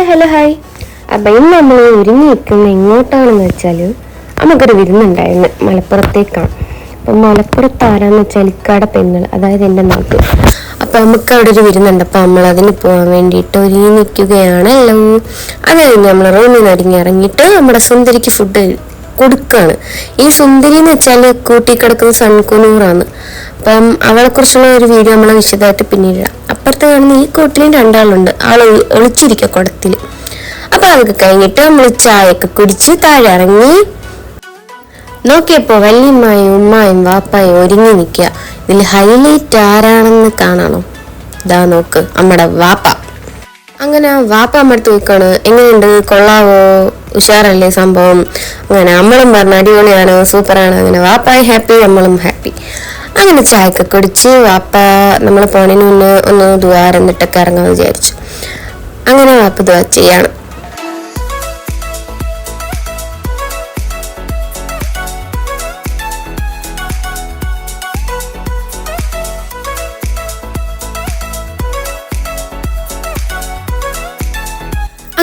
Hi hello hi. അപ്പം ഇന്ന് നമ്മൾ ഒരുങ്ങിയിരിക്കുന്ന എങ്ങോട്ടാണെന്ന് വെച്ചാൽ നമുക്കൊരു വിരുന്നുണ്ടായിരുന്നു മലപ്പുറത്തേക്കാണ്. അപ്പം മലപ്പുറത്ത് ആരാന്ന് വെച്ചാൽ ഇക്കാടെ പെണ്ണുകൾ അതായത് എന്റെ നാട്ടിൽ അപ്പം നമുക്ക് അവിടെ ഒരു വിരുന്നുണ്ട്. അപ്പം നമ്മൾ അതിന് പോകാൻ വേണ്ടിയിട്ട് ഒരുങ്ങി നിൽക്കുകയാണല്ലോ അത് കഴിഞ്ഞ് നമ്മൾ റൂമിൽ നിന്ന് ഒരുങ്ങി ഇറങ്ങിയിട്ട് നമ്മുടെ സുന്ദരിക്ക് ഫുഡ് കൊടുക്കുകയാണ് ഈ സുന്ദരി എന്ന് വെച്ചാൽ കൂട്ടിക്കിടക്കുന്ന സൺകുനൂറാണ്. അപ്പം അവളെ കുറിച്ചുള്ള ഒരു വീഡിയോ നമ്മൾ വിശദമായിട്ട് പിന്നീട് അപ്പുറത്ത് കാണുന്ന ഈ കൂട്ടിലും രണ്ടാളുണ്ട്. ആൾ ഒളിച്ചിരിക്കുക കുടത്തിൽ അപ്പൊ അതൊക്കെ കഴിഞ്ഞിട്ട് നമ്മൾ ചായയൊക്കെ കുടിച്ച് താഴെ ഇറങ്ങി നോക്കിയപ്പോ വല്യമ്മായും ഉമ്മായും വാപ്പായും ഒരുങ്ങി നിൽക്കുക ഇതിൽ ഹൈലൈറ്റ് ആരാണെന്ന് കാണണോ. ഇതാ നോക്ക് നമ്മുടെ വാപ്പ. അങ്ങനെ വാപ്പ അമ്മടുത്ത് നോക്കാണ് എങ്ങനെയുണ്ട്? കൊള്ളാവോ? ഉഷാറല്ലേ സംഭവം? അങ്ങനെ അമ്മളും പറഞ്ഞു അടിപൊളിയാണ് സൂപ്പറാണ്. അങ്ങനെ വാപ്പായി ഹാപ്പി അമ്മളും ഹാപ്പി അങ്ങനെ ചായയൊക്കെ കുടിച്ച് വാപ്പ നമ്മൾ പോണതിന് മുന്നേ ഒന്ന് ദുവാറന്നിട്ടൊക്കെ ഇറങ്ങാമെന്ന് വിചാരിച്ചു. അങ്ങനെ വാപ്പ ദുവാ ചെയ്യാണ്.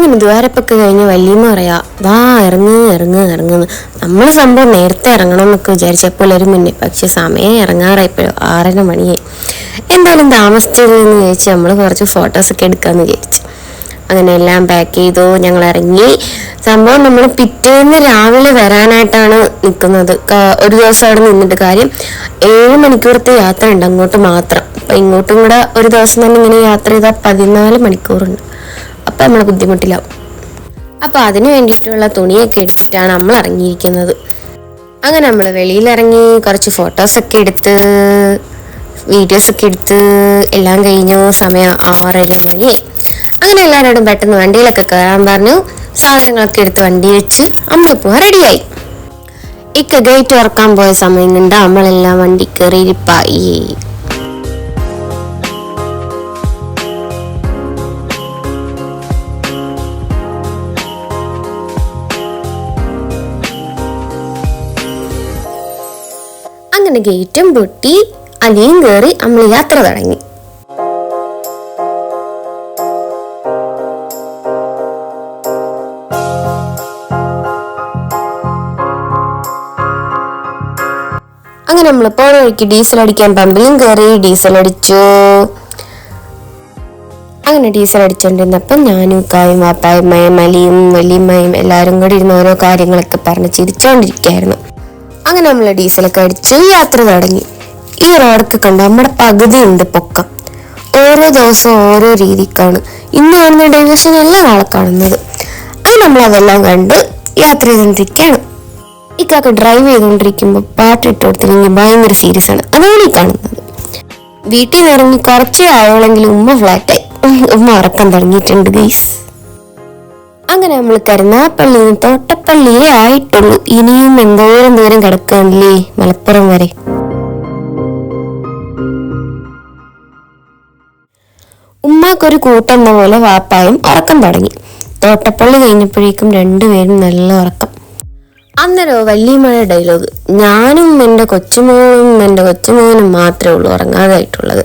അങ്ങനെ ദ്വാരപ്പൊക്കെ കഴിഞ്ഞ് വല്യമ്മ പറയാ വാ ഇറങ്ങ് ഇറങ്ങ് ഇറങ്ങുന്നു നമ്മൾ സംഭവം നേരത്തെ ഇറങ്ങണം എന്നൊക്കെ വിചാരിച്ചപ്പോൾ ഒരു മുന്നേ പക്ഷെ സമയം ഇറങ്ങാറായിപ്പോഴും ആറര മണിയായി. എന്തായാലും താമസിച്ചതെന്ന് ചോദിച്ച് നമ്മൾ കുറച്ച് ഫോട്ടോസൊക്കെ എടുക്കാമെന്ന് വിചാരിച്ചു. അങ്ങനെ എല്ലാം പാക്ക് ചെയ്തു ഞങ്ങൾ ഇറങ്ങി. സംഭവം നമ്മൾ പിറ്റേന്ന് രാവിലെ വരാനായിട്ടാണ് നിൽക്കുന്നത് ഒരു ദിവസം അവിടെ നിന്നിട്ട് കാര്യം ഏഴ് മണിക്കൂറത്തെ യാത്ര ഉണ്ട് അങ്ങോട്ട് മാത്രം. അപ്പം ഇങ്ങോട്ടും കൂടെ ഒരു ദിവസം തന്നെ ഇങ്ങനെ യാത്ര ചെയ്താൽ പതിനാല് മണിക്കൂറുണ്ട്. അപ്പം നമ്മൾ ബുദ്ധിമുട്ടിലാവും. അപ്പോൾ അതിന് വേണ്ടിയിട്ടുള്ള തുണിയൊക്കെ എടുത്തിട്ടാണ് നമ്മൾ ഇറങ്ങിയിരിക്കുന്നത്. അങ്ങനെ നമ്മൾ വെളിയിലിറങ്ങി കുറച്ച് ഫോട്ടോസൊക്കെ എടുത്ത് വീഡിയോസൊക്കെ എടുത്ത് എല്ലാം കഴിഞ്ഞു. സമയം ആറര മണി അങ്ങനെ എല്ലാവരോടും പെട്ടെന്ന് വണ്ടിയിലൊക്കെ കയറാൻ പറഞ്ഞു. സാധനങ്ങളൊക്കെ എടുത്ത് വണ്ടി വെച്ച് നമ്മൾ പോകാൻ റെഡിയായി. ഇക്ക ഗേറ്റ് തുറക്കാൻ പോയ സമയം കൊണ്ട് നമ്മളെല്ലാം വണ്ടി കയറി അങ്ങനെ ഗേറ്റും പൊട്ടി അലിയും കയറി നമ്മൾ യാത്ര തുടങ്ങി. അങ്ങനെ നമ്മൾ പോണ ഡീസൽ അടിക്കാൻ പമ്പിലും കയറി ഡീസൽ അടിച്ചു. അങ്ങനെ ഡീസൽ അടിച്ചോണ്ടിരുന്നപ്പം ഞാനും കായും വാപ്പായും മയം അലിയും വലിയമ്മയും എല്ലാവരും കൂടി ഇരുന്ന് ഓരോ കാര്യങ്ങളൊക്കെ പറഞ്ഞ് ചിരിച്ചോണ്ടിരിക്കുകയായിരുന്നു. അങ്ങനെ നമ്മൾ ഡീസലൊക്കെ അടിച്ച് യാത്ര തുടങ്ങി. ഈ റോഡൊക്കെ കണ്ട നമ്മുടെ പകുതി ഉണ്ട് പൊക്കം. ഓരോ ദിവസവും ഓരോ രീതിക്കാണ് ഇന്ന് കാണുന്ന ഡൈവേഷൻ നല്ല നാളെ കാണുന്നത്. അത് നമ്മൾ അതെല്ലാം കണ്ട് യാത്ര ചെയ്തുകൊണ്ടിരിക്കുകയാണ്. ഇക്കാക്ക് ഡ്രൈവ് ചെയ്തുകൊണ്ടിരിക്കുമ്പോൾ പാട്ട് ഇട്ട് കൊടുത്തില്ലെങ്കിൽ ഭയങ്കര സീരിയസ് ആണ്. അതാണ് ഈ കാണുന്നത്. വീട്ടിൽ നിന്ന് ഇറങ്ങി കുറച്ചേ ആയോളെങ്കിലും ഉമ്മ ഫ്ലാറ്റായി ഉമ്മ ഉറക്കം തുടങ്ങിയിട്ടുണ്ട് ഗൈസ് അങ്ങനെ നമ്മൾ കരുനാപ്പള്ളി നിന്ന് ആയിട്ടുള്ളൂ. ഇനിയും എന്തോരം ദൂരം കിടക്കുകയല്ലേ മലപ്പുറം വരെ. ഉമ്മാക്കൊരു കൂട്ടെന്ന പോലെ വാപ്പായും ഉറക്കം തുടങ്ങി. തോട്ടപ്പള്ളി കഴിഞ്ഞപ്പോഴേക്കും രണ്ടുപേരും നല്ല ഉറക്കം. അന്നേരോ വല്യമ്മയുടെ ഡയലോഗ് ഞാനും എന്റെ കൊച്ചുമോനും എന്റെ കൊച്ചുമോനും മാത്രമേ ഉള്ളൂ ഉറങ്ങാതായിട്ടുള്ളത്.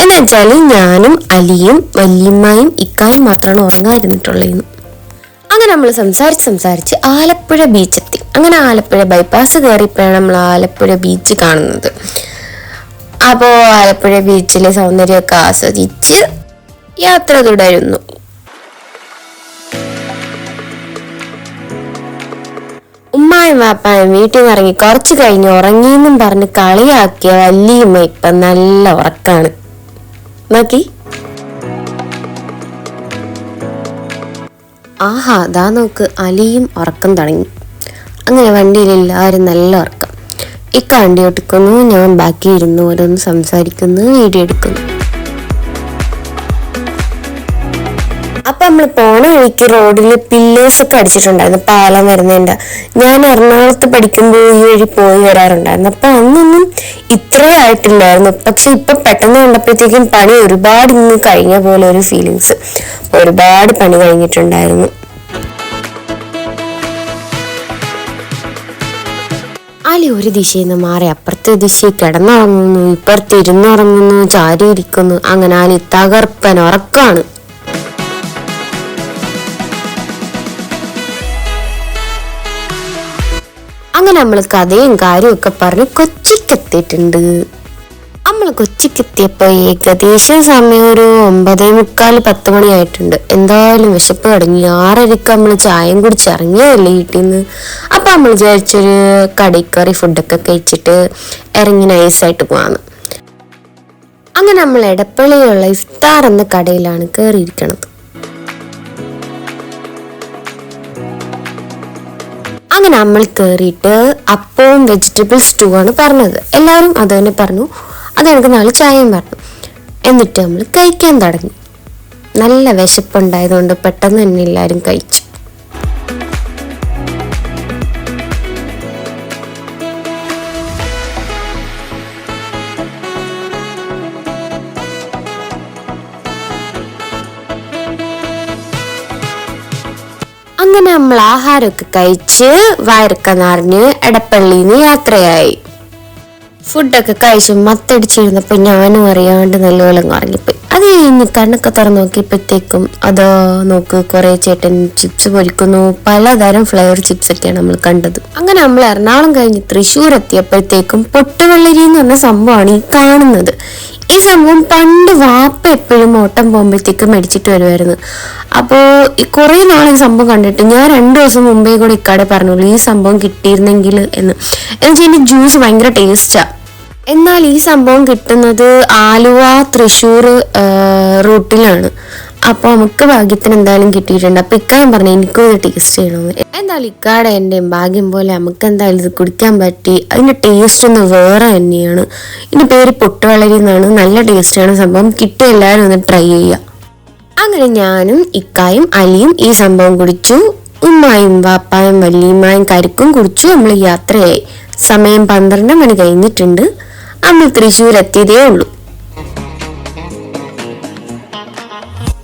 എന്നുവെച്ചാൽ ഞാനും അലിയും വല്യമ്മയും ഇക്കായും മാത്രമാണ് ഉറങ്ങാതിരുന്നിട്ടുള്ളത് അങ്ങനെ നമ്മൾ സംസാരിച്ച് സംസാരിച്ച് ആലപ്പുഴ ബീച്ചെത്തി അങ്ങനെ ആലപ്പുഴ ബൈപ്പാസ് കയറിയപ്പോഴാണ് നമ്മൾ ആലപ്പുഴ ബീച്ച് കാണുന്നത്. അപ്പോൾ ആലപ്പുഴ ബീച്ചിലെ സൗന്ദര്യമൊക്കെ ആസ്വദിച്ച് യാത്ര തുടരുന്നു. ഉമ്മായും വാപ്പായും വീട്ടിൽ നിന്ന് ഇറങ്ങി കുറച്ച് കഴിഞ്ഞ് ഉറങ്ങിയെന്നും പറഞ്ഞ് കളിയാക്കിയ വല്യമ്മ ഇപ്പൊ നല്ല ഉറക്കാണ്. നോക്കി. ആഹാ ദാ നോക്ക് അലിയും ഉറക്കം തുടങ്ങി. അങ്ങനെ വണ്ടിയിൽ എല്ലാവരും നല്ല ഉറക്കം. ഇക്ക വണ്ടി ഓട്ടിക്കുന്നു ഞാൻ ബാക്കി ഇരുന്ന് ഓരോന്ന് സംസാരിക്കുന്നു വീഡിയോ എടുക്കുന്നു. അപ്പൊ നമ്മൾ പോണ വഴിക്ക് റോഡിൽ പില്ലേഴ്സ് ഒക്കെ അടിച്ചിട്ടുണ്ടായിരുന്നു പാലം വരുന്നതിന്റെ. ഞാൻ എറണാകുളത്ത് പഠിക്കുമ്പോൾ ഈ വഴി പോയി വരാറുണ്ടായിരുന്നു. അപ്പൊ അന്നൊന്നും ഇത്രേ ആയിട്ടില്ലായിരുന്നു. പക്ഷെ ഇപ്പൊ പെട്ടെന്ന് കണ്ടപ്പോഴത്തേക്കും പണി ഒരുപാട് ഇന്ന് കഴിഞ്ഞ പോലെ ഒരു ഫീലിങ്സ് ഒരുപാട് പണി കഴിഞ്ഞിട്ടുണ്ടായിരുന്നു. കാളി ഒരു ദിശയിൽ നിന്ന് മാറി. അപ്പുറത്തെ ദിശയിൽ കിടന്നുറങ്ങുന്നു ഇപ്പുറത്ത് ഇരുന്നുറങ്ങുന്നു ചാരി ഇരിക്കുന്നു അങ്ങനെ ആലി തകർപ്പൻ ഉറക്കാണ്. അങ്ങനെ നമ്മൾ കഥയും കാര്യവും ഒക്കെ പറഞ്ഞ് കൊച്ചിക്കെത്തിയിട്ടുണ്ട്. നമ്മൾ കൊച്ചിക്കെത്തിയപ്പോൾ ഏകദേശം സമയം ഒരു ഒമ്പതേ മുക്കാൽ പത്ത് മണിയായിട്ടുണ്ട്. എന്തായാലും വിശപ്പ് തുടങ്ങി ആറരയ്ക്ക് നമ്മൾ ചായയും കുടിച്ച് ഇറങ്ങിയതല്ലേ വീട്ടിൽ നിന്ന്. അപ്പം നമ്മൾ വിചാരിച്ചൊരു കടിക്കറി ഫുഡൊക്കെ കഴിച്ചിട്ട് ഇറങ്ങി നൈസായിട്ട് പോവാന്ന്. അങ്ങനെ നമ്മൾ എടപ്പള്ളിയുള്ള ഇഫ്താർ എന്ന കടയിലാണ് കയറിയിരിക്കണത്. അങ്ങനെ നമ്മൾ കയറിയിട്ട് അപ്പവും വെജിറ്റബിൾ സ്റ്റൂ ആണ് പറഞ്ഞത്. എല്ലാവരും അത് തന്നെ പറഞ്ഞു. അത് കണക്ക് നാളെ ചായയും പറഞ്ഞു എന്നിട്ട് നമ്മൾ കഴിക്കാൻ തുടങ്ങി. നല്ല വിശപ്പുണ്ടായതുകൊണ്ട് പെട്ടെന്ന് തന്നെ എല്ലാവരും കഴിച്ചു. അങ്ങനെ നമ്മൾ ആഹാരമൊക്കെ കഴിച്ച് വയറൊക്കെ നിറഞ്ഞ് എടപ്പള്ളിയിൽ നിന്ന് യാത്രയായി. ഫുഡൊക്കെ കഴിച്ച് മത്തടിച്ചിരുന്നപ്പോ ഞാനും അറിയാണ്ട് നല്ലപോലെ ഉറങ്ങിപ്പോയി. അത് കഴിഞ്ഞ് കണ്ണൊക്കെ തുറന്ന് നോക്കിയപ്പോഴത്തേക്കും അതോ നോക്ക് കുറെ ചേട്ടൻ ചിപ്സ് പൊരിക്കുന്നു. പലതരം ഫ്ലേവർ ചിപ്സ് ഒക്കെയാണ് നമ്മൾ കണ്ടത്. അങ്ങനെ നമ്മൾ എറണാകുളം കഴിഞ്ഞ് തൃശ്ശൂർ എത്തിയപ്പോഴത്തേക്കും പൊട്ടുവെള്ളരി എന്ന് പറഞ്ഞ സംഭവമാണ് ഈ കാണുന്നത്. ഈ സംഭവം പണ്ട് വാപ്പ എപ്പോഴും ഓട്ടം പോകുമ്പോഴത്തേക്ക് മേടിച്ചിട്ട് വരുമായിരുന്നു. അപ്പോൾ കുറേ നാൾ ഈ സംഭവം കണ്ടിട്ട് ഞാൻ രണ്ടു ദിവസം മുമ്പേ കൂടെ ഇക്കാടെ പറഞ്ഞുള്ളൂ ഈ സംഭവം കിട്ടിയിരുന്നെങ്കിൽ എന്ന്. എന്നുവെച്ചാൽ ഇതിന്റെ ജ്യൂസ് ഭയങ്കര ടേസ്റ്റാ എന്നാൽ ഈ സംഭവം കിട്ടുന്നത് ആലുവ തൃശ്ശൂർ റൂട്ടിലാണ്. അപ്പോൾ നമുക്ക് ഭാഗ്യത്തിന് എന്തായാലും കിട്ടിയിട്ടുണ്ട്. അപ്പൊ ഇക്കായും പറഞ്ഞു എനിക്കും ഇത് ടേസ്റ്റ് ചെയ്യണമെന്ന് എന്തായാലും ഇക്കാടെ എന്റെയും ഭാഗ്യം പോലെ നമുക്ക് എന്തായാലും ഇത് കുടിക്കാൻ പറ്റി. അതിന്റെ ടേസ്റ്റ് ഒന്ന് വേറെ തന്നെയാണ്. ഇതിന്റെ പേര് പൊട്ടുവളരി എന്നാണ്. നല്ല ടേസ്റ്റാണ് സംഭവം. കിട്ടിയ എല്ലാവരും ഒന്ന് ട്രൈ ചെയ്യുക. അങ്ങനെ ഞാനും ഇക്കായും അലിയും ഈ സംഭവം കുടിച്ചു. ഉമ്മായും വാപ്പായും വല്ലിയുമായും കരിക്കും കുടിച്ചു. നമ്മൾ യാത്രയായി. സമയം പന്ത്രണ്ട് മണി കഴിഞ്ഞിട്ടുണ്ട്. നമ്മൾ തൃശ്ശൂർ എത്തിയതേ ഉള്ളൂ.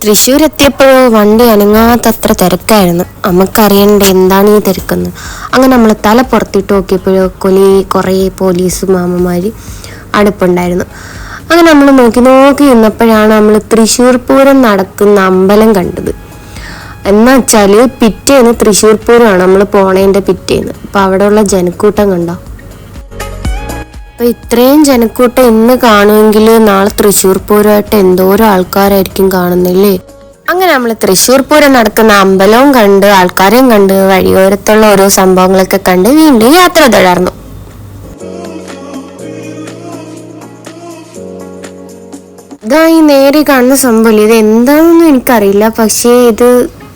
തൃശ്ശൂർ എത്തിയപ്പോഴോ വണ്ടി അനങ്ങാത്തത്ര തിരക്കായിരുന്നു. നമുക്കറിയണ്ട എന്താണ് ഈ തിരക്കെന്ന്. അങ്ങനെ നമ്മൾ തല പുറത്തിട്ട് നോക്കിയപ്പോഴോ കൊലി കുറേ പോലീസ് മാമന്മാർ അടുപ്പുണ്ടായിരുന്നു. അങ്ങനെ നമ്മൾ നോക്കി നോക്കി നിന്നപ്പോഴാണ് നമ്മൾ തൃശ്ശൂർ പൂരം നടക്കുന്ന അമ്പലം കണ്ടത്. എന്നുവെച്ചാൽ പിറ്റേന്ന് തൃശ്ശൂർ പൂരമാണ് നമ്മൾ പോണേന്റെ പിറ്റേന്ന്. അപ്പോൾ അവിടെയുള്ള ജനക്കൂട്ടം കണ്ടോ? അപ്പൊ ഇത്രയും ജനക്കൂട്ടം ഇന്ന് കാണുമെങ്കിൽ നാളെ തൃശ്ശൂർ പൂരമായിട്ട് എന്തോരം ആൾക്കാരായിരിക്കും കാണുന്നില്ലേ അങ്ങനെ നമ്മൾ തൃശ്ശൂർ പൂരം നടക്കുന്ന അമ്പലവും കണ്ട് ആൾക്കാരെയും കണ്ട് വഴിയോരത്തുള്ള ഓരോ സംഭവങ്ങളൊക്കെ കണ്ട് വീണ്ടും യാത്ര തുടർന്നു. ഇതാ ഈ നേരെ കാണുന്ന സംഭവം ഇത് എന്താണെന്നൊന്നും എനിക്കറിയില്ല. പക്ഷേ ഇത്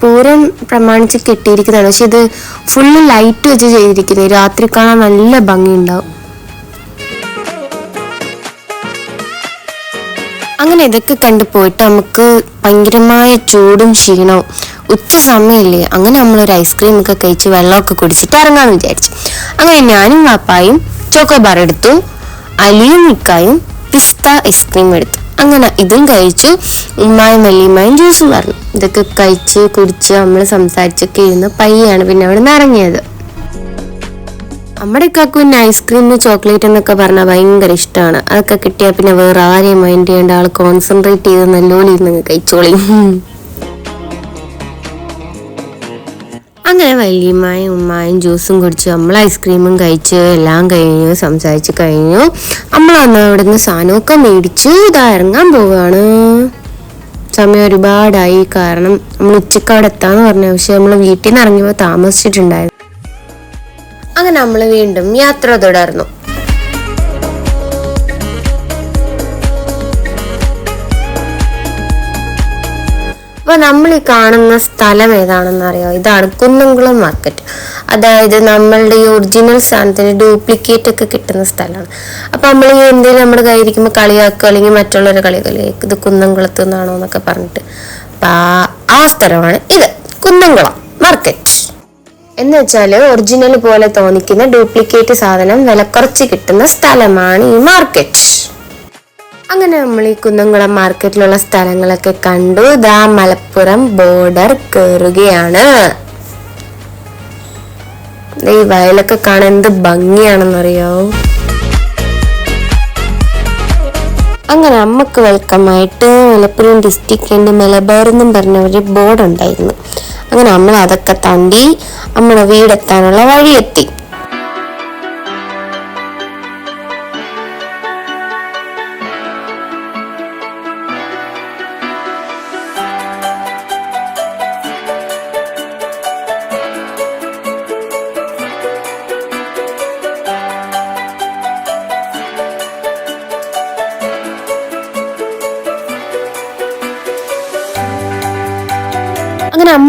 പൂരം പ്രമാണിച്ച് കെട്ടിയിരിക്കുന്നതാണ്. പക്ഷെ ഇത് ഫുള്ള് ലൈറ്റ് വെച്ച് ചെയ്തിരിക്കുന്നത് രാത്രി കാണാൻ നല്ല ഭംഗിയുണ്ടാവും. അങ്ങനെ ഇതൊക്കെ കണ്ടു പോയിട്ട് നമുക്ക് ഭയങ്കരമായ ചൂടും ക്ഷീണവും ഉച്ച സമയമില്ലേ? അങ്ങനെ നമ്മളൊരു ഐസ്ക്രീം ഒക്കെ കഴിച്ച് വെള്ളമൊക്കെ കുടിച്ചിട്ട് ഇറങ്ങാന്ന് വിചാരിച്ചു. അങ്ങനെ ഞാനും വാപ്പായും ചോക്കോബാർ എടുത്തു. അലിയും മിക്കായും പിസ്ത ഐസ്ക്രീം എടുത്തു. അങ്ങനെ ഇതും കഴിച്ചു ഉമ്മായും വല്യമ്മയും ജ്യൂസും പറഞ്ഞു. ഇതൊക്കെ കഴിച്ച് കുടിച്ച് നമ്മൾ സംസാരിച്ചൊക്കെ ഇരുന്ന് പയ്യാണ് പിന്നെ അവിടെ നിന്ന് ഇറങ്ങിയത്. നമ്മുടെ കാക്കുവിന് ഐസ്ക്രീം ചോക്ലേറ്റ് എന്നൊക്കെ പറഞ്ഞാൽ ഭയങ്കര ഇഷ്ടമാണ് അതൊക്കെ കിട്ടിയാൽ പിന്നെ വേറെ ആരെയും മൈൻഡ് ചെയ്യേണ്ട ആൾ കോൺസെൻട്രേറ്റ് ചെയ്ത് നല്ലോലി ഇരുന്ന് കഴിച്ചോളി. അങ്ങനെ വല്യമ്മയും ഉമ്മായും ജ്യൂസും കുടിച്ച് നമ്മൾ ഐസ്ക്രീമും കഴിച്ച് എല്ലാം കഴിഞ്ഞു സംസാരിച്ച് കഴിഞ്ഞു. നമ്മൾ അന്ന് അവിടെ നിന്ന് സാധനമൊക്കെ മേടിച്ച് ഇതാ ഇറങ്ങാൻ പോവുകയാണ് സമയം ഒരുപാടായി. കാരണം നമ്മൾ ഉച്ചയ്ക്ക് അവിടെ എത്താന്ന് പറഞ്ഞു പക്ഷെ നമ്മൾ വീട്ടിൽ നിന്ന് ഇറങ്ങിയപ്പോൾ താമസിച്ചിട്ടുണ്ടായിരുന്നു. അങ്ങനെ നമ്മൾ വീണ്ടും യാത്ര തുടർന്നു. അപ്പൊ നമ്മൾ ഈ കാണുന്ന സ്ഥലം ഏതാണെന്ന് ഇതാണ് കുന്നംകുളം മാർക്കറ്റ് അതായത് നമ്മളുടെ ഈ ഒറിജിനൽ സാധനത്തിന് ഡ്യൂപ്ലിക്കേറ്റ് ഒക്കെ കിട്ടുന്ന സ്ഥലമാണ്. അപ്പൊ നമ്മൾ ഈ എന്തെങ്കിലും നമ്മുടെ കയ്യിരിക്കുമ്പോൾ കളിയാക്കുക അല്ലെങ്കിൽ മറ്റുള്ളവരെ കളിയാക്കുക ഇത് കുന്നംകുളത്ത് നിന്നാണോ എന്നൊക്കെ പറഞ്ഞിട്ട്. അപ്പൊ ആ സ്ഥലമാണ് ഇത് കുന്നംകുളം മാർക്കറ്റ് എന്ന് വെച്ചാൽ ഒറിജിനൽ പോലെ തോന്നിക്കുന്ന ഡ്യൂപ്ലിക്കേറ്റ് സാധനം വില കുറച്ച് കിട്ടുന്ന സ്ഥലമാണ് ഈ മാർക്കറ്റ് അങ്ങനെ നമ്മൾ ഈ കുന്നംകുളം മാർക്കറ്റിലുള്ള സ്ഥലങ്ങളൊക്കെ കണ്ടു. ദാ മലപ്പുറം ബോർഡർ കയറുകയാണ് ഈ വയലൊക്കെ കാണാൻ എന്ത് ഭംഗിയാണെന്നറിയാവോ അങ്ങനെ അമ്മയ്ക്ക് വെൽക്കം ആയിട്ട് മലപ്പുറം ഡിസ്ട്രിക്റ്റ് മലബാർ എന്നും പറഞ്ഞ ഒരു ബോർഡ് ഉണ്ടായിരുന്നു. അങ്ങനെ നമ്മൾ അതൊക്കെ താണ്ടി നമ്മുടെ വീടെത്താനുള്ള വഴിയെത്തി.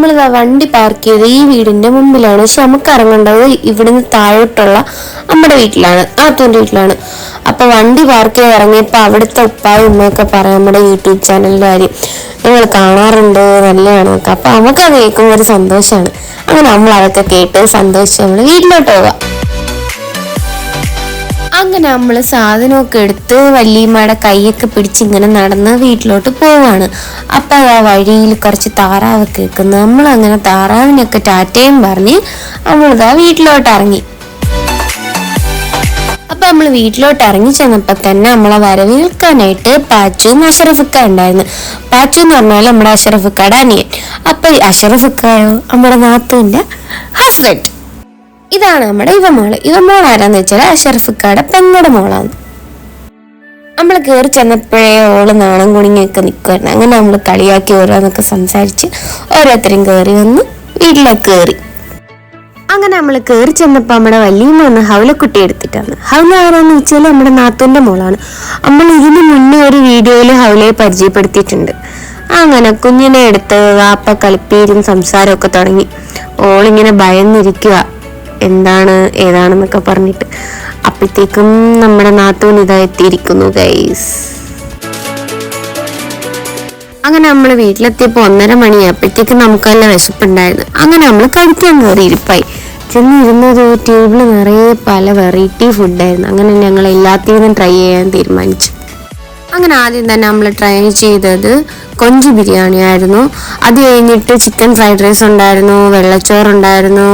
നമ്മളിതാ വണ്ടി പാർക്ക് ചെയ്ത് ഈ വീടിന്റെ മുമ്പിലാണ്. പക്ഷെ നമുക്ക് ഇറങ്ങേണ്ടത് ഇവിടുന്ന് താഴോട്ടുള്ള നമ്മുടെ വീട്ടിലാണ്. നാത്തൂന്റെ വീട്ടിലാണ്. അപ്പൊ വണ്ടി പാർക്ക് ചെയ്ത് ഇറങ്ങിയപ്പോ അവിടുത്തെ ഉപ്പായും ഉമ്മയൊക്കെ പറയാം നമ്മുടെ യൂട്യൂബ് ചാനലിന്റെ കാര്യം നിങ്ങൾ കാണാറുണ്ട് നല്ലതാണ് അപ്പൊ നമുക്ക് അത് കേൾക്കുമ്പോൾ ഒരു സന്തോഷമാണ് അങ്ങനെ നമ്മൾ അതൊക്കെ കേട്ട് സന്തോഷിച്ച് നമ്മൾ വീട്ടിലോട്ട് പോവാം അങ്ങനെ നമ്മൾ സാധനമൊക്കെ എടുത്ത് വല്യമ്മയുടെ കൈയൊക്കെ പിടിച്ച് ഇങ്ങനെ നടന്ന് വീട്ടിലോട്ട് പോവാണ്. അപ്പൊ ആ വഴിയിൽ കുറച്ച് താറാവ് കേൾക്കുന്നു നമ്മൾ അങ്ങനെ താറാവിനൊക്കെ ടാറ്റയും പറഞ്ഞ് നമ്മളിതാ വീട്ടിലോട്ട് ഇറങ്ങി അപ്പൊ നമ്മൾ വീട്ടിലോട്ട് ഇറങ്ങി ചെന്നപ്പോ തന്നെ നമ്മളെ വരവേൽക്കാനായിട്ട് പാച്ചുവും അഷറഫുക്ക ഉണ്ടായിരുന്നു. പാച്ചു എന്ന് പറഞ്ഞാൽ നമ്മുടെ അഷറഫുക്കയുടെ അനിയൻ. അപ്പൊ അഷറഫുക്കായോ? നമ്മുടെ നാത്തുവിന്റെ ഹസ്ബൻഡ് ഇതാണ് നമ്മുടെ ഇവമോൾ ഇവമോൾ ആരാന്ന് വെച്ചാൽ അഷറഫക്കാടെ പെങ്ങളുടെ മോളാണ്. നമ്മൾ കയറി ചെന്നപ്പോഴേ ഓൾ നാണം കുണിങ്ങിയൊക്കെ നിൽക്കുമായിരുന്നു അങ്ങനെ നമ്മൾ കളിയാക്കി ഓരോന്നൊക്കെ സംസാരിച്ച് ഓരോരുത്തരും കയറി വന്ന് വീട്ടിലേക്ക് കയറി അങ്ങനെ നമ്മൾ കയറി ചെന്നപ്പോൾ നമ്മുടെ വല്യമ്മ വന്ന് ഹൗലക്കുട്ടി എടുത്തിട്ടാണ്. ഹൗല ആരാന്ന് വെച്ചാൽ നമ്മുടെ നാത്തൂന്റെ മോളാണ്. നമ്മൾ ഇതിന് മുന്നേ ഒരു വീഡിയോയിൽ ഹൗലയെ പരിചയപ്പെടുത്തിയിട്ടുണ്ട്. അങ്ങനെ കുഞ്ഞിനെ എടുത്ത് വാപ്പ കളിപ്പീരും സംസാരമൊക്കെ തുടങ്ങി. ഓളിങ്ങനെ ഭയന്നിരിക്കുക എന്താണ് ഏതാണെന്നൊക്കെ പറഞ്ഞിട്ട് അപ്പോഴത്തേക്കും നമ്മുടെ നാത്തൂൻ ഇതാ എത്തിയിരിക്കുന്നു ഗൈസ് അങ്ങനെ നമ്മൾ വീട്ടിലെത്തിയപ്പോൾ ഒന്നര മണിയായപ്പോഴത്തേക്ക് നമുക്ക് നല്ല വിശപ്പുണ്ടായിരുന്നു അങ്ങനെ നമ്മൾ കഴിക്കാൻ കയറി ഇരിപ്പായി. ചെന്ന് ഇരുന്നത് ടേബിൾ നിറയെ പല വെറൈറ്റി ഫുഡായിരുന്നു അങ്ങനെ ഞങ്ങൾ എല്ലാത്തിനും ട്രൈ ചെയ്യാൻ തീരുമാനിച്ചു. അങ്ങനെ ആദ്യം തന്നെ നമ്മൾ ട്രൈ ചെയ്തത് കൊഞ്ച് ബിരിയാണി ആയിരുന്നു. അത് കഴിഞ്ഞിട്ട് ചിക്കൻ ഫ്രൈഡ് റൈസ് ഉണ്ടായിരുന്നു വെള്ളച്ചോറുണ്ടായിരുന്നു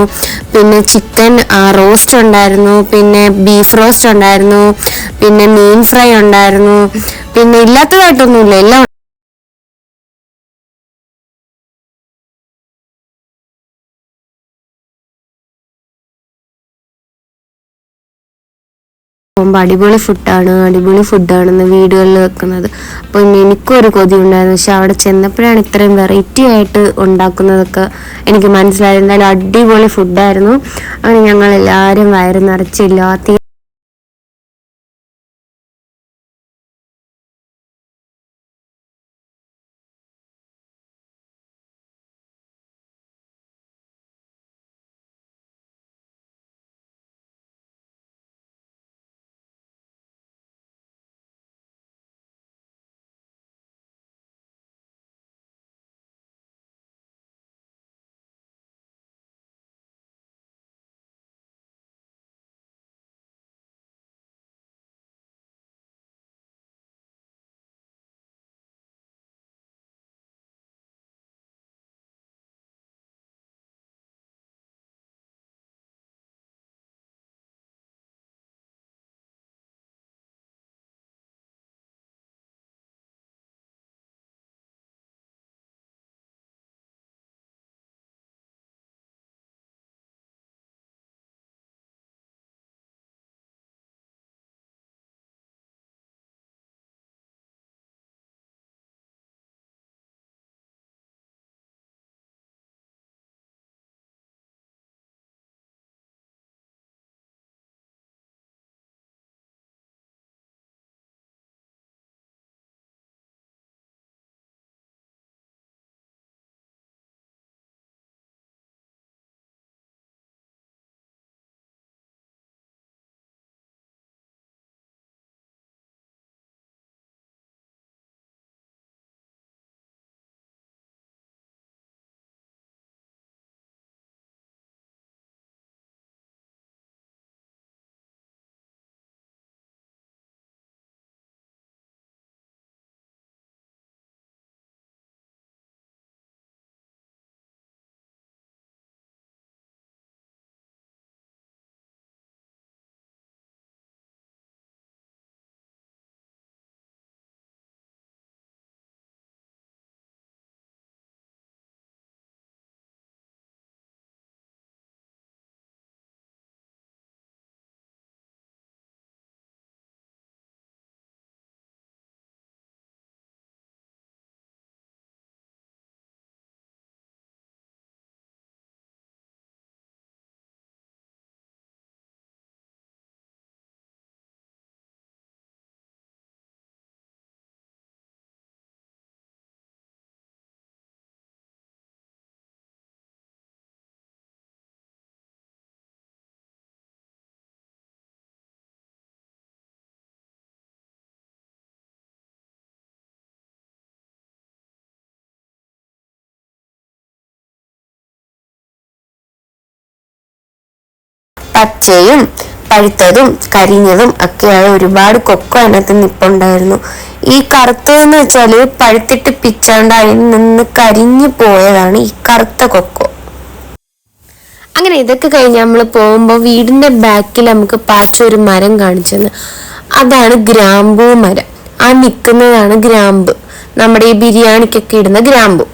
പിന്നെ ചിക്കൻ റോസ്റ്റ് ഉണ്ടായിരുന്നു പിന്നെ ബീഫ് റോസ്റ്റ് ഉണ്ടായിരുന്നു പിന്നെ മീൻ ഫ്രൈ ഉണ്ടായിരുന്നു പിന്നെ ഇല്ലാത്തതായിട്ടൊന്നുമില്ല എല്ലാം പോകുമ്പോൾ അടിപൊളി ഫുഡാണ് അടിപൊളി ഫുഡാണെന്ന് വീടുകളിൽ വെക്കുന്നത്. അപ്പോൾ എനിക്കും ഒരു കൊതി ഉണ്ടായിരുന്നു. പക്ഷെ അവിടെ ചെന്നപ്പോഴാണ് ഇത്രയും വെറൈറ്റി ആയിട്ട് ഉണ്ടാക്കുന്നതൊക്കെ എനിക്ക് മനസ്സിലായത്. എന്തായാലും അടിപൊളി ഫുഡായിരുന്നു അങ്ങനെ ഞങ്ങൾ എല്ലാവരും വയറ് നിറച്ചില്ലാത്ത പച്ചയും പഴുത്തതും കരിഞ്ഞതും ഒക്കെയായ ഒരുപാട് കൊക്കോ അതിനകത്ത് നിപ്പുണ്ടായിരുന്നു. ഈ കറുത്തതെന്ന് വെച്ചാൽ പഴുത്തിട്ട് പിച്ചാണ്ട് അതിൽ നിന്ന് കരിഞ്ഞു പോയതാണ് ഈ കറുത്ത കൊക്കോ. അങ്ങനെ ഇതൊക്കെ കഴിഞ്ഞ് നമ്മൾ പോകുമ്പോൾ വീടിന്റെ ബാക്കിൽ നമുക്ക് പാച്ച ഒരു മരം കാണിച്ചത് അതാണ് ഗ്രാമ്പൂ മരം. ആ നിൽക്കുന്നതാണ് ഗ്രാമ്പ്. നമ്മുടെ ഈ ബിരിയാണിക്കൊക്കെ ഇടുന്ന ഗ്രാമ്പു.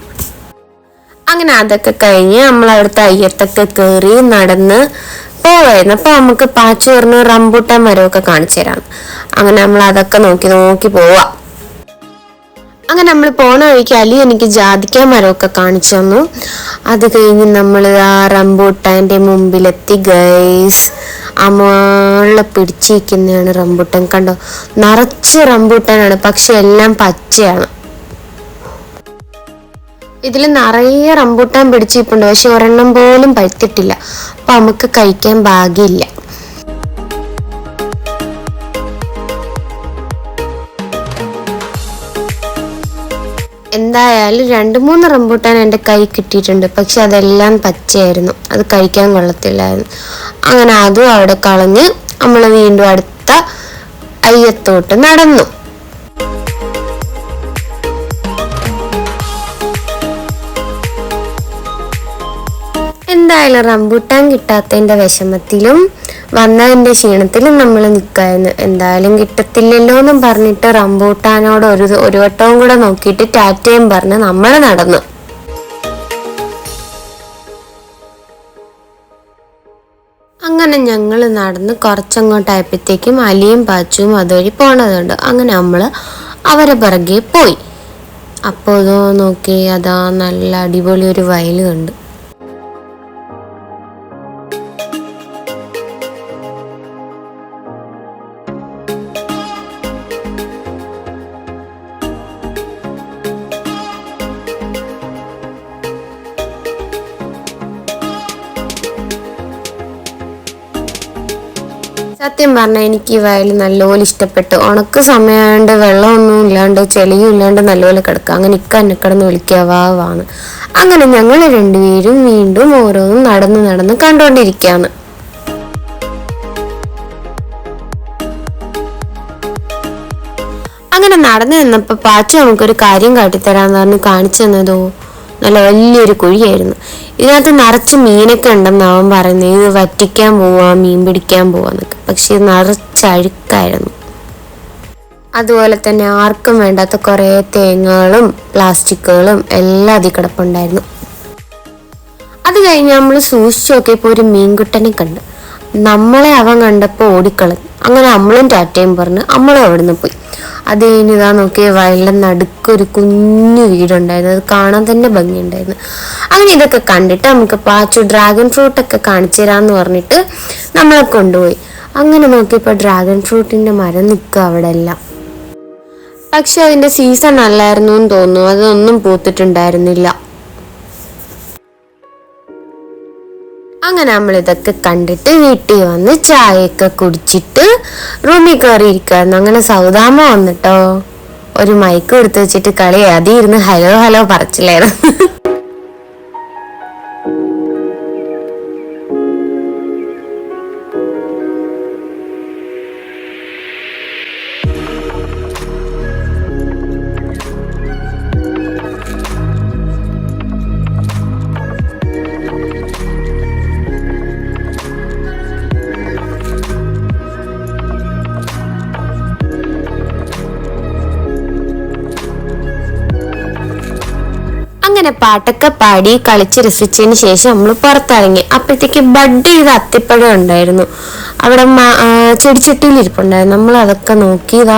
അങ്ങനെ അതൊക്കെ കഴിഞ്ഞ് നമ്മൾ അവിടുത്തെ അയ്യത്തൊക്കെ കയറി നടന്ന് പോവായിരുന്നു. അപ്പൊ നമുക്ക് പാച്ചു പറഞ്ഞ് റംബൂട്ടാൻ മരമൊക്കെ കാണിച്ചു തരാം. അങ്ങനെ നമ്മൾ അതൊക്കെ നോക്കി നോക്കി പോവാ. അങ്ങനെ നമ്മൾ പോണ വഴിക്ക് അലി എനിക്ക് ജാതിക്ക മരമൊക്കെ കാണിച്ചു തന്നു. അത് കഴിഞ്ഞ് നമ്മൾ ആ റംബൂട്ടാന്റെ മുമ്പിലെത്തി ഗൈസ് മുകളിൽ പിടിച്ചിരിക്കുന്നതാണ് റംബൂട്ടാൻ. കണ്ടോ? നിറച്ച് റംബൂട്ടാനാണ്. പക്ഷെ എല്ലാം പച്ചയാണ്. ഇതിൽ നിറയെ റംബൂട്ടാൻ പിടിച്ചിട്ടുണ്ട്. പക്ഷെ ഒരെണ്ണം പോലും പഴുത്തിട്ടില്ല. അപ്പൊ നമുക്ക് കഴിക്കാൻ ഭാഗ്യമില്ല. എന്തായാലും രണ്ട് മൂന്ന് റംബൂട്ടാൻ എന്റെ കൈ കിട്ടിയിട്ടുണ്ട്. പക്ഷെ അതെല്ലാം പച്ചയായിരുന്നു. അത് കഴിക്കാൻ കൊള്ളത്തില്ലായിരുന്നു. അങ്ങനെ അതും അവിടെ കളഞ്ഞ് നമ്മൾ വീണ്ടും അടുത്ത അയ്യത്തോട്ട് നടന്നു. എന്തായാലും റംബൂട്ടാൻ കിട്ടാത്തതിന്റെ വിഷമത്തിലും വന്നതിന്റെ ക്ഷീണത്തിലും നമ്മൾ നിൽക്കായിരുന്നു എന്തായാലും കിട്ടത്തില്ലല്ലോ എന്നും പറഞ്ഞിട്ട് റംബൂട്ടാനോട് ഒരു ഒരു വട്ടവും കൂടെ നോക്കിയിട്ട് ടാറ്റയും പറഞ്ഞ് നമ്മൾ നടന്നു. അങ്ങനെ ഞങ്ങൾ നടന്ന് കുറച്ചങ്ങോട്ടായപ്പോഴത്തേക്കും അലിയും പാച്ചുവും അതുവഴി പോണതുണ്ട്. അങ്ങനെ നമ്മൾ അവരെ പിറകെ പോയി. അപ്പോൾ നോക്കി അതാ നല്ല അടിപൊളി ഒരു വയൽ കണ്ടു സത്യം പറഞ്ഞാൽ എനിക്ക് ഈ വയൽ നല്ലപോലെ ഇഷ്ടപ്പെട്ടു. ഉണക്ക് സമയമാണ്ട് വെള്ളമൊന്നും ഇല്ലാണ്ട് ചെളിയും ഇല്ലാണ്ട് നല്ലപോലെ കിടക്കുക. അങ്ങനെ ഇക്ക എന്നെ കിടന്ന് വിളിക്കാവാന്ന് അങ്ങനെ ഞങ്ങൾ രണ്ടുപേരും വീണ്ടും ഓരോന്നും നടന്ന് നടന്ന് കണ്ടുകൊണ്ടിരിക്കുകയാണ് അങ്ങനെ നടന്നു നിന്നപ്പോൾ പാച്ച നമുക്കൊരു കാര്യം കാട്ടിത്തരാന്ന് പറഞ്ഞ് കാണിച്ചു തന്നതോ നല്ല വലിയൊരു കുഴിയായിരുന്നു. ഇതിനകത്ത് നിറച്ച് മീനൊക്കെ ഉണ്ടെന്ന് അവൻ പറയുന്നത് ഇത് വറ്റിക്കാൻ പോവാ മീൻ പിടിക്കാൻ പോവാന്നൊക്കെ പക്ഷെ നിറച്ച് അഴുക്കായിരുന്നു. അതുപോലെ തന്നെ ആർക്കും വേണ്ടാത്ത കുറേ തേങ്ങകളും പ്ലാസ്റ്റിക്കുകളും എല്ലാം അതിൽ കിടപ്പുണ്ടായിരുന്നു. അത് കഴിഞ്ഞ് നമ്മൾ സൂക്ഷിച്ചു നോക്കിയപ്പോൾ ഒരു മീൻകുട്ടനെ കണ്ട്. നമ്മളെ അവൻ കണ്ടപ്പോൾ ഓടിക്കളഞ്ഞു. അങ്ങനെ അമ്മളും ടാറ്റയും പറഞ്ഞ് നമ്മളും അവിടുന്ന് പോയി. അത് കഴിഞ്ഞ് ഇതാ നോക്കിയ വയലിന്റെ നടുക്കൊരു കുഞ്ഞു വീടുണ്ടായിരുന്നു. അത് കാണാൻ തന്നെ ഭംഗിയുണ്ടായിരുന്നു. അങ്ങനെ ഇതൊക്കെ കണ്ടിട്ട് നമുക്ക് പാച്ചു ഡ്രാഗൺ ഫ്രൂട്ട് ഒക്കെ കാണിച്ചു തരാമെന്ന് പറഞ്ഞിട്ട് നമ്മളെ കൊണ്ടുപോയി. അങ്ങനെ നോക്കിയപ്പോൾ ഡ്രാഗൺ ഫ്രൂട്ടിന്റെ മരം നിൽക്കുക അവിടെ എല്ലാം പക്ഷെ അതിന്റെ സീസൺ അല്ലായിരുന്നു എന്ന് തോന്നുന്നു. അതൊന്നും പൂത്തിട്ടുണ്ടായിരുന്നില്ല. അങ്ങനെ നമ്മൾ ഇതൊക്കെ കണ്ടിട്ട് വീട്ടിൽ വന്ന് ചായയൊക്കെ കുടിച്ചിട്ട് റൂമിൽ കയറി അങ്ങനെ സൗദാമ വന്നിട്ടോ? ഒരു മൈക്ക് എടുത്ത് വെച്ചിട്ട് കളി അതിരുന്ന് ഹലോ ഹലോ പറച്ചില്ലായിരുന്നു പാട്ടൊക്കെ പാടി കളിച്ച് രസിച്ചതിന് ശേഷം നമ്മൾ പുറത്തിറങ്ങി. അപ്പോഴത്തേക്ക് ബഡ് ചെയ്ത അത്തിപ്പഴം ഉണ്ടായിരുന്നു. അവിടെ ചെടിച്ചട്ടിയിൽ ഇരിപ്പുണ്ടായിരുന്നു. നമ്മൾ അതൊക്കെ നോക്കിയതാ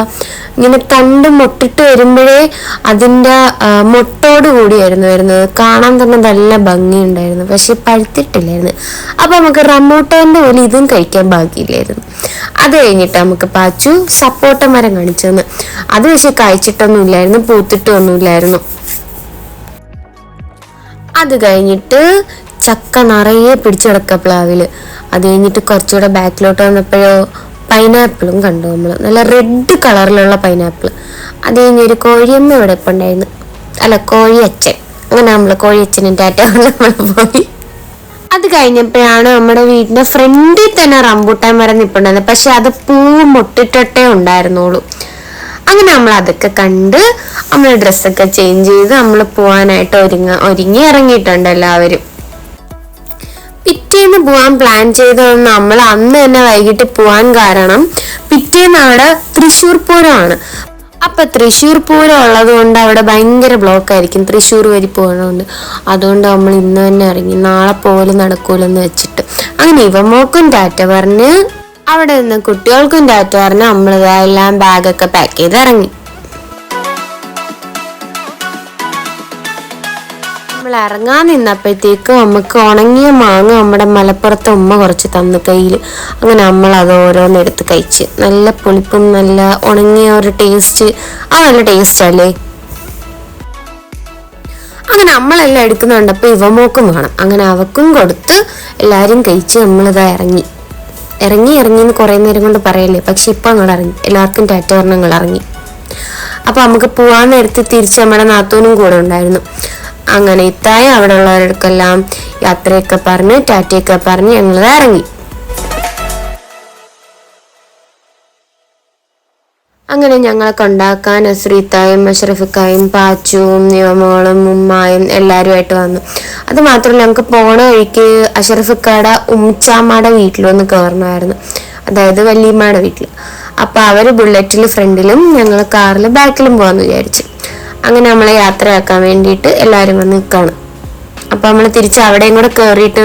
ഇങ്ങനെ തണ്ട് മൊട്ടിട്ട് വരുമ്പോഴേ അതിന്റെ മുട്ടോട് കൂടിയായിരുന്നു വരുന്നത്. കാണാൻ തന്നെ നല്ല ഭംഗിയുണ്ടായിരുന്നു. പക്ഷെ പഴുത്തിട്ടില്ലായിരുന്നു. അപ്പോൾ നമുക്ക് റമോട്ടോന്റെ പോലെ ഇതും കഴിക്കാൻ ബാക്കിയില്ലായിരുന്നു അത് കഴിഞ്ഞിട്ട് നമുക്ക് പാച്ചു സപ്പോട്ട മരം കാണിച്ചു തന്നു. അത് പക്ഷെ കഴിച്ചിട്ടൊന്നും ഇല്ലായിരുന്നു പൂത്തിട്ടൊന്നും ഇല്ലായിരുന്നു അത് കഴിഞ്ഞിട്ട് ചക്ക നിറയെ പിടിച്ചു കിടക്കുക പ്ലാവിൽ അത് കഴിഞ്ഞിട്ട് കുറച്ചുകൂടെ ബാക്കിലോട്ട് വന്നപ്പോഴോ പൈനാപ്പിളും കണ്ടു നമ്മൾ നല്ല റെഡ് കളറിലുള്ള പൈനാപ്പിൾ അത് കഴിഞ്ഞൊരു കോഴിയമ്മ ഇവിടെ ഇപ്പം ഉണ്ടായിരുന്നു. അല്ല കോഴിയച്ഛൻ. അങ്ങനെ നമ്മൾ കോഴിയച്ഛനും ടാറ്റ നമ്മൾ പോയി. അത് കഴിഞ്ഞപ്പോഴാണ് നമ്മുടെ വീടിന്റെ ഫ്രണ്ടിൽ തന്നെ റംബൂട്ടാൻ മരം നിൽപ്പുണ്ടായിരുന്നത് പക്ഷെ അത് പൂ മുട്ടിട്ടേ ഉണ്ടായിരുന്നുള്ളൂ. അങ്ങനെ നമ്മൾ അതൊക്കെ കണ്ട് നമ്മൾ ഡ്രസ്സൊക്കെ ചേഞ്ച് ചെയ്ത് നമ്മൾ പോകാനായിട്ട് ഒരുങ്ങ ഒരുങ്ങി ഇറങ്ങിയിട്ടുണ്ട് എല്ലാവരും. പിറ്റേന്ന് പോകാൻ പ്ലാൻ ചെയ്തത് നമ്മൾ അന്ന് തന്നെ വൈകിട്ട് പോവാൻ കാരണം പിറ്റേന്നാണ് തൃശ്ശൂർ പൂരമാണ്. അപ്പൊ തൃശ്ശൂർ പൂരം ഉള്ളത് കൊണ്ട് അവിടെ ഭയങ്കര ബ്ലോക്ക് ആയിരിക്കും. തൃശ്ശൂർ വരി പോകുന്നതുകൊണ്ട് അതുകൊണ്ട് നമ്മൾ ഇന്ന് തന്നെ ഇറങ്ങി. നാളെ പോലും നടക്കൂലെന്ന് വെച്ചിട്ട്. അങ്ങനെ ഇവ മോക്കും ടാറ്റ പറഞ്ഞ് അവിടെ നിന്ന് കുട്ടികൾക്കും ടാറ്റ പറഞ്ഞ് നമ്മളിതാ എല്ലാം ബാഗൊക്കെ പാക്ക് ചെയ്ത് ഇറങ്ങി നമ്മൾ ഇറങ്ങാൻ നിന്നപ്പോഴത്തേക്കും നമുക്ക് ഉണങ്ങിയ മാങ്ങ നമ്മുടെ മലപ്പുറത്തെ ഉമ്മ കുറച്ച് തന്നു കയ്യിൽ അങ്ങനെ നമ്മൾ അത് ഓരോന്ന് എടുത്ത് കഴിച്ച്. നല്ല പുളിപ്പും നല്ല ഉണങ്ങിയ ഒരു ടേസ്റ്റ് ആ നല്ല ടേസ്റ്റ് അല്ലേ? അങ്ങനെ നമ്മളെല്ലാം എടുക്കുന്നുണ്ടപ്പോൾ ഇവമോക്കും വേണം. അങ്ങനെ അവക്കും കൊടുത്ത് എല്ലാവരും കഴിച്ച് നമ്മളിതാ ഇറങ്ങി. ഇറങ്ങി ഇറങ്ങി എന്ന് കുറേ നേരം കൊണ്ട് പറയല്ലേ പക്ഷെ ഇപ്പൊ അങ്ങോട്ട് ഇറങ്ങി. എല്ലാവർക്കും ടാറ്റ പറഞ്ഞ് ഞങ്ങൾ ഇറങ്ങി. അപ്പൊ നമുക്ക് പോവാൻ നേരത്ത് തിരിച്ച് നമ്മുടെ നാത്തൂനും കൂടെ ഉണ്ടായിരുന്നു. അങ്ങനെ ഇത്തായ അവിടെ ഉള്ളവർക്കെല്ലാം യാത്രയൊക്കെ പറഞ്ഞ് ടാറ്റയൊക്കെ പറഞ്ഞ് ഞങ്ങൾ ഇറങ്ങി. അങ്ങനെ ഞങ്ങളെ കൊണ്ടാക്കാൻ അസ്രീത്തായും അഷ്റഫിക്കായും പാച്ചുവും നിയമോളും ഉമ്മായും എല്ലാവരുമായിട്ട് വന്നു. അത് മാത്രമല്ല ഞങ്ങൾക്ക് പോണ വഴിക്ക് അഷറഫിക്കാടെ ഉമ്മച്ചാമ്മയുടെ വീട്ടിലൊന്ന് കയറണമായിരുന്നു. അതായത് വല്യമ്മയുടെ വീട്ടിൽ അപ്പൊ അവർ ബുള്ളറ്റിൽ ഫ്രണ്ടിലും ഞങ്ങൾ കാറിൽ ബാക്കിലും പോകാമെന്ന് വിചാരിച്ചു. അങ്ങനെ നമ്മളെ യാത്രയാക്കാൻ വേണ്ടിയിട്ട് എല്ലാവരും വന്ന് നിൽക്കാണ് അപ്പൊ നമ്മൾ തിരിച്ച് അവിടെയും കൂടെ കയറിയിട്ട്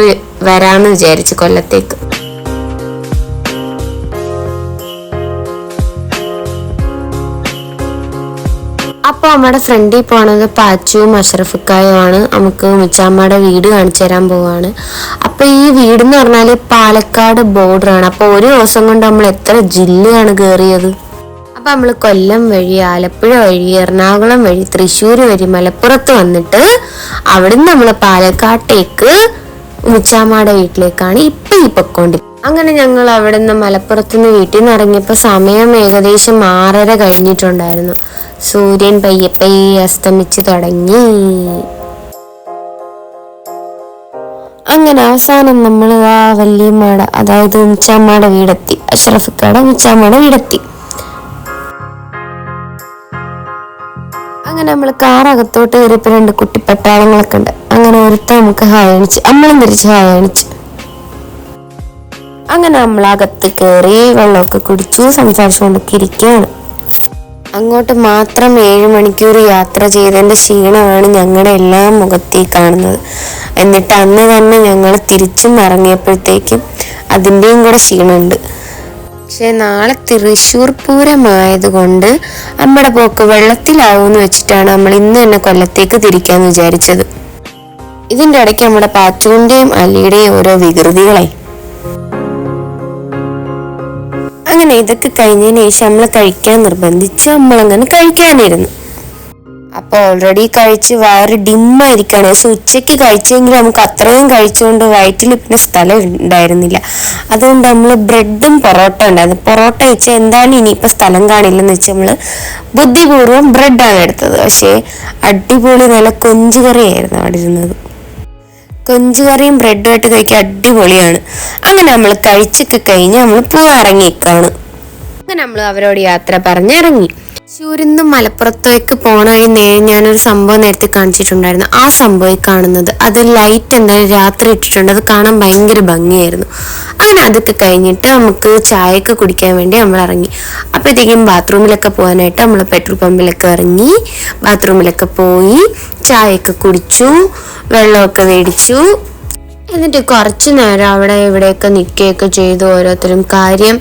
വരാമെന്ന് വിചാരിച്ചു കൊല്ലത്തേക്ക്. അപ്പൊ നമ്മുടെ ഫ്രണ്ടിൽ പോണത് പാച്ചുവും അഷറഫിക്കായുമാണ്. നമുക്ക് മിച്ചാമ്മയുടെ വീട് കാണിച്ചു തരാൻ പോവാണ്. അപ്പൊ ഈ വീട് എന്ന് പറഞ്ഞാൽ പാലക്കാട് ബോർഡറാണ് ആണ്. അപ്പൊ ഒരു ദിവസം കൊണ്ട് നമ്മൾ എത്ര ജില്ലയാണ് കയറിയത് അപ്പൊ നമ്മൾ കൊല്ലം വഴി ആലപ്പുഴ വഴി എറണാകുളം വഴി തൃശ്ശൂർ വഴി മലപ്പുറത്ത് വന്നിട്ട് അവിടുന്ന് നമ്മൾ പാലക്കാട്ടേക്ക് മുച്ചാമ്മയുടെ വീട്ടിലേക്കാണ് ഇപ്പൊ ഈ പൊക്കോണ്ടി. അങ്ങനെ ഞങ്ങൾ അവിടുന്ന് മലപ്പുറത്തുനിന്ന് വീട്ടിൽ നിന്ന് ഇറങ്ങിയപ്പോൾ സമയം ഏകദേശം ആറര കഴിഞ്ഞിട്ടുണ്ടായിരുന്നു. സൂര്യൻ പയ്യെ പയ്യെ അസ്തമിച്ചു തുടങ്ങി. അങ്ങനെ അവസാനം നമ്മൾ ആ വല്യമ്മയുടെ അതായത് ഉമ്മച്ചാമ്മയുടെ വീടെത്തി. അഷ്റഫിക്കയുടെ ഉമ്മച്ചാമ്മയുടെ വീടെത്തി. അങ്ങനെ നമ്മൾ കാറകത്തോട്ട് കയറിയപ്പോൾ രണ്ട് കുട്ടി പട്ടാളങ്ങളൊക്കെ ഉണ്ട്. അങ്ങനെ ഒരുത്ത നമുക്ക് ഹായ് അണിച്ച് അമ്മളും തിരിച്ച് ഹായ് അണിച്ച് അങ്ങനെ നമ്മൾ അകത്ത് കയറി വെള്ളമൊക്കെ കുടിച്ചു സംസാരിച്ചുകൊണ്ടൊക്കെ ഇരിക്കുകയാണ് അങ്ങോട്ട് മാത്രം ഏഴ് മണിക്കൂർ യാത്ര ചെയ്തതിന്റെ ക്ഷീണമാണ് ഞങ്ങളുടെ എല്ലാ മുഖത്തേ കാണുന്നത്. എന്നിട്ട് അന്ന് തന്നെ ഞങ്ങൾ തിരിച്ചും ഇറങ്ങിയപ്പോഴത്തേക്കും അതിന്റെയും കൂടെ ക്ഷീണമുണ്ട്. പക്ഷെ നാളെ തൃശ്ശൂർ പൂരമായതുകൊണ്ട് നമ്മുടെ പോക്ക് വെള്ളത്തിലാവുമെന്ന് വെച്ചിട്ടാണ് നമ്മൾ ഇന്ന് തന്നെ കൊല്ലത്തേക്ക് തിരിക്കാന്ന് വിചാരിച്ചത്. ഇതിന്റെ ഇടയ്ക്ക് നമ്മുടെ പാച്ചുവിന്റെയും അലിയുടെയും ഓരോ വികൃതികളായി. അങ്ങനെ ഇതൊക്കെ കഴിഞ്ഞതിന് ശേഷം നമ്മൾ കഴിക്കാൻ നിർബന്ധിച്ച് നമ്മളങ്ങനെ കഴിക്കാനിരുന്നു. അപ്പൊ ഓൾറെഡി കഴിച്ച് വയറ് ഡിമ്മായിരിക്കാണ്. സോ ഉച്ചയ്ക്ക് കഴിച്ചെങ്കിൽ നമുക്ക് അത്രയും കഴിച്ചുകൊണ്ട് വയറ്റിൽ പിന്നെ സ്ഥലം ഉണ്ടായിരുന്നില്ല. അതുകൊണ്ട് നമ്മൾ ബ്രെഡും പൊറോട്ട ഉണ്ടായിരുന്നു. പൊറോട്ട വെച്ചാൽ എന്താണ് ഇനിയിപ്പോൾ സ്ഥലം കാണില്ലെന്ന് വെച്ച് നമ്മൾ ബുദ്ധിപൂർവം ബ്രെഡാണ് എടുത്തത്. പക്ഷേ അടിപൊളി നല്ല കൊഞ്ചുകറിയായിരുന്നു അവിടെ ഇരുന്നത്. കൊഞ്ചുകറിയും ബ്രെഡുമായിട്ട് കഴിക്കാൻ അടിപൊളിയാണ്. അങ്ങനെ നമ്മൾ കഴിച്ചൊക്കെ കഴിഞ്ഞ് നമ്മൾ പോവാറങ്ങിക്കാണ് അങ്ങനെ നമ്മൾ അവരോട് യാത്ര പറഞ്ഞിറങ്ങി. തൃശ്ശൂരിന്ന് മലപ്പുറത്തേക്ക് പോണ വഴി നേ- ഞാനൊരു സംഭവം നേരത്തെ കാണിച്ചിട്ടുണ്ടായിരുന്നു. ആ സംഭവം കാണുന്നത്. അത് ലൈറ്റ് എന്തായാലും രാത്രി ഇട്ടിട്ടുണ്ട്. അത് കാണാൻ ഭയങ്കര ഭംഗിയായിരുന്നു. അങ്ങനെ അതൊക്കെ കഴിഞ്ഞിട്ട് നമുക്ക് ചായയൊക്കെ കുടിക്കാൻ വേണ്ടി നമ്മൾ ഇറങ്ങി. അപ്പോഴത്തേക്കും ബാത്റൂമിലൊക്കെ പോകാനായിട്ട് നമ്മൾ പെട്രോൾ പമ്പിലൊക്കെ ഇറങ്ങി. ബാത്റൂമിലൊക്കെ പോയി ചായയൊക്കെ കുടിച്ചു. വെള്ളമൊക്കെ മേടിച്ചു. എന്നിട്ട് കുറച്ച് നേരം അവിടെ ഇവിടെയൊക്കെ നിൽക്കുകയൊക്കെ ചെയ്തു ഓരോരുത്തരും. കാര്യം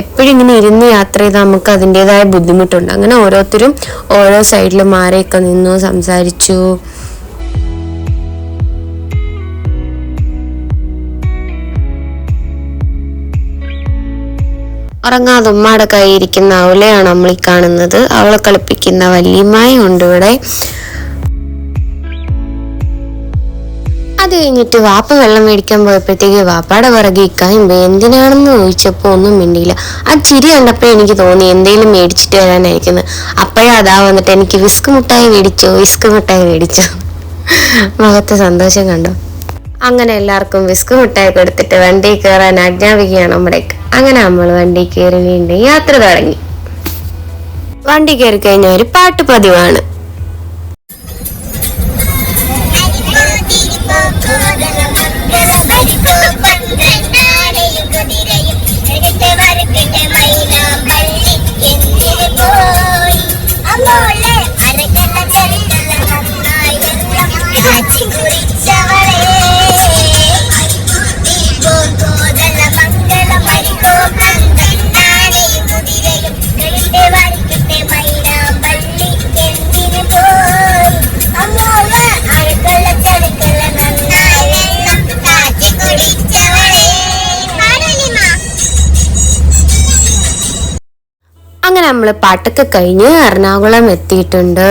എപ്പോഴും ഇങ്ങനെ ഇരുന്ന് യാത്ര ചെയ്താൽ നമുക്ക് അതിന്റെതായ ബുദ്ധിമുട്ടുണ്ട്. അങ്ങനെ ഓരോരുത്തരും ഓരോ സൈഡിൽ മാറിയൊക്കെ നിന്നു സംസാരിച്ചു. ഉറങ്ങാതെ ഉമ്മയുടെ കൈയിരിക്കുന്ന അവളെയാണ് നമ്മൾ ഈ കാണുന്നത്. അവളെ കളിപ്പിക്കുന്ന വല്യമ്മായും ഉണ്ട് ഇവിടെ. അത് കഴിഞ്ഞിട്ട് വാപ്പ വെള്ളം മേടിക്കാൻ പോയപ്പോഴത്തേക്ക് വാപ്പയുടെ പുറകെ ഇക്കായും. എന്തിനാണെന്ന് ചോദിച്ചപ്പോൾ ഒന്നും മിണ്ടിയില്ല. ആ ചിരി കണ്ടപ്പോൾ എനിക്ക് തോന്നി എന്തെങ്കിലും മേടിച്ചിട്ട് വരാനായിരിക്കുന്നത് അപ്പോഴേ അതാ വന്നിട്ട് എനിക്ക് വിസ്ക് മുട്ടായി മേടിച്ചോ വിസ്ക് മുട്ടായി മേടിച്ചോ. മുഖത്തെ സന്തോഷം കണ്ടോ? അങ്ങനെ എല്ലാവർക്കും വിസ്ക് മുട്ടായി കൊടുത്തിട്ട് വണ്ടി കയറാൻ ആജ്ഞാപിക്കുകയാണ് നമ്മുടെയൊക്കെ. അങ്ങനെ നമ്മൾ വണ്ടി കയറി വീണ്ടും യാത്ര തുടങ്ങി. വണ്ടി കയറി കഴിഞ്ഞ ഒരു പാട്ട് പതിവാണ്. നമ്മൾ പാട്ടൊക്കെ കഴിഞ്ഞ് എറണാകുളം എത്തിയിട്ടുണ്ട്.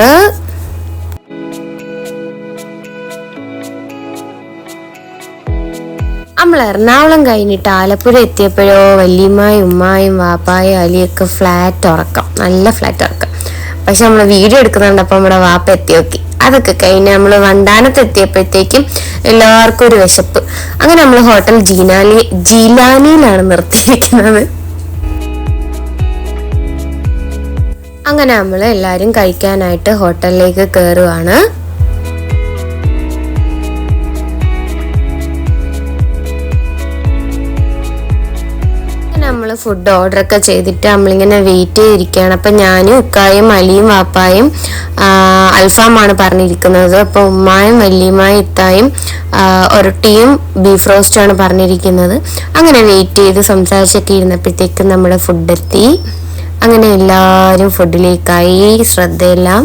നമ്മൾ എറണാകുളം കഴിഞ്ഞിട്ട് ആലപ്പുഴ എത്തിയപ്പോഴോ വല്യമ്മായും ഉമ്മായും വാപ്പായും അലിയൊക്കെ ഫ്ലാറ്റ് ഉറക്കം. നല്ല ഫ്ലാറ്റ് ഉറക്കം. പക്ഷെ നമ്മൾ വീഡിയോ എടുക്കുന്നുണ്ട് അപ്പം നമ്മുടെ വാപ്പ എത്തി നോക്കി അതൊക്കെ കഴിഞ്ഞ് നമ്മൾ വണ്ടാനത്ത് എത്തിയപ്പോഴത്തേക്കും എല്ലാവർക്കും ഒരു വിശപ്പ്. അങ്ങനെ നമ്മൾ ഹോട്ടൽ ജീനാലി ജീലാനിയിലാണ് നിർത്തിയിരിക്കുന്നത്. അങ്ങനെ നമ്മൾ എല്ലാവരും കഴിക്കാനായിട്ട് ഹോട്ടലിലേക്ക് കയറുവാണ് നമ്മൾ ഫുഡ് ഓർഡർ ഒക്കെ ചെയ്തിട്ട് നമ്മളിങ്ങനെ വെയിറ്റ് ചെയ്തിരിക്കുകയാണ്. അപ്പം ഞാനും ഉക്കായും അലിയും വാപ്പായും അൽഫാമാണ് പറഞ്ഞിരിക്കുന്നത്. അപ്പോൾ ഉമ്മായും വല്യമ്മായും ഇത്തായും ഒരൊട്ടിയും ബീഫ് റോസ്റ്റുമാണ് പറഞ്ഞിരിക്കുന്നത്. അങ്ങനെ വെയിറ്റ് ചെയ്ത് സംസാരിച്ചൊക്കെ ഇരുന്നപ്പോഴത്തേക്കും നമ്മുടെ ഫുഡ് എത്തി. അങ്ങനെ എല്ലാവരും ഫുഡിലേക്കായി ശ്രദ്ധയെല്ലാം.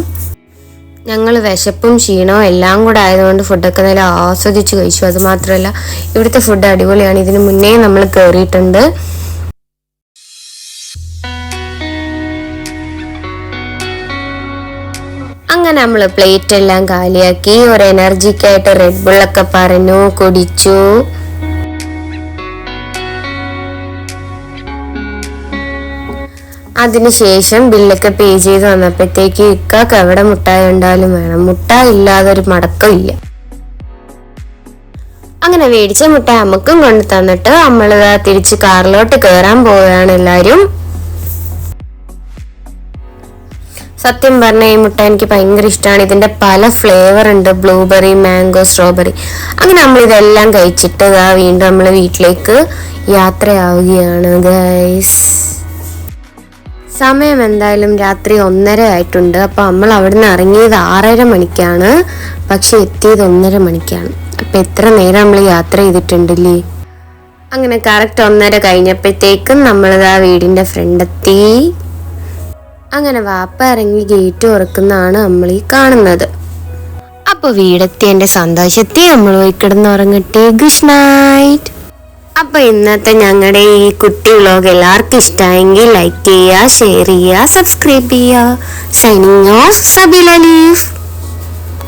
ഞങ്ങൾ വിശപ്പും ക്ഷീണവും എല്ലാം കൂടെ ആയതുകൊണ്ട് ഫുഡൊക്കെ നല്ല ആസ്വദിച്ച് കഴിച്ചു. അത് മാത്രമല്ല ഇവിടുത്തെ ഫുഡ് അടിപൊളിയാണ്. ഇതിന് മുന്നേ നമ്മൾ കയറിയിട്ടുണ്ട് അങ്ങനെ നമ്മൾ പ്ലേറ്റ് എല്ലാം കാലിയാക്കി. ഒരു എനർജിക്കായിട്ട് റെഡ് ബുള്ളൊക്കെ പറഞ്ഞു കുടിച്ചു. അതിനുശേഷം ബില്ലൊക്കെ പേ ചെയ്ത് വന്നപ്പോഴത്തേക്ക് ഇക്കാക്ക് എവിടെ മുട്ടായി ഉണ്ടായാലും വേണം. മുട്ടായി ഇല്ലാതെ ഒരു മടക്കം ഇല്ല. അങ്ങനെ മേടിച്ച മുട്ടായി അമ്മക്കും കൊണ്ട് തന്നിട്ട് നമ്മളിതാ തിരിച്ച് കാറിലോട്ട് കയറാൻ പോവുകയാണ് എല്ലാരും. സത്യം പറഞ്ഞ ഈ മുട്ട എനിക്ക് ഭയങ്കര ഇഷ്ടമാണ് ഇതിന്റെ പല ഫ്ലേവർ ഉണ്ട്. Blueberry mango strawberry. അങ്ങനെ നമ്മൾ ഇതെല്ലാം കഴിച്ചിട്ട് വീണ്ടും നമ്മൾ വീട്ടിലേക്ക് യാത്രയാവുകയാണ് ഗൈസ്. സമയം എന്തായാലും രാത്രി ഒന്നര ആയിട്ടുണ്ട്. അപ്പൊ നമ്മൾ അവിടുന്ന് ഇറങ്ങിയത് ആറര മണിക്കാണ്. പക്ഷെ എത്തിയത് ഒന്നര മണിക്കാണ്. അപ്പൊ എത്ര നേരം നമ്മൾ യാത്ര ചെയ്തിട്ടുണ്ടല്ലേ? അങ്ങനെ കറക്റ്റ് ഒന്നര കഴിഞ്ഞപ്പോഴത്തേക്കും ആ വീടിന്റെ ഫ്രണ്ട് എത്തി അങ്ങനെ വാപ്പ ഇറങ്ങി ഗേറ്റ് തുറക്കുന്നതാണ് നമ്മൾ ഈ കാണുന്നത്. അപ്പൊ വീടെത്തി എന്റെ സന്തോഷത്തി നമ്മൾ പോയി കിടന്നുറങ്ങട്ടെ. ഗുഡ് നൈറ്റ് അപ്പൊ ഇന്നത്തെ ഞങ്ങളുടെ ഈ കുട്ടി വ്ലോഗ് എല്ലാവർക്കും ഇഷ്ടമായെങ്കിൽ ലൈക്ക് ചെയ്യുക ഷെയർ ചെയ്യുക സബ്സ്ക്രൈബ് ചെയ്യുക സൈനിങ് ഓഫ് സബിൽ അലീഫ്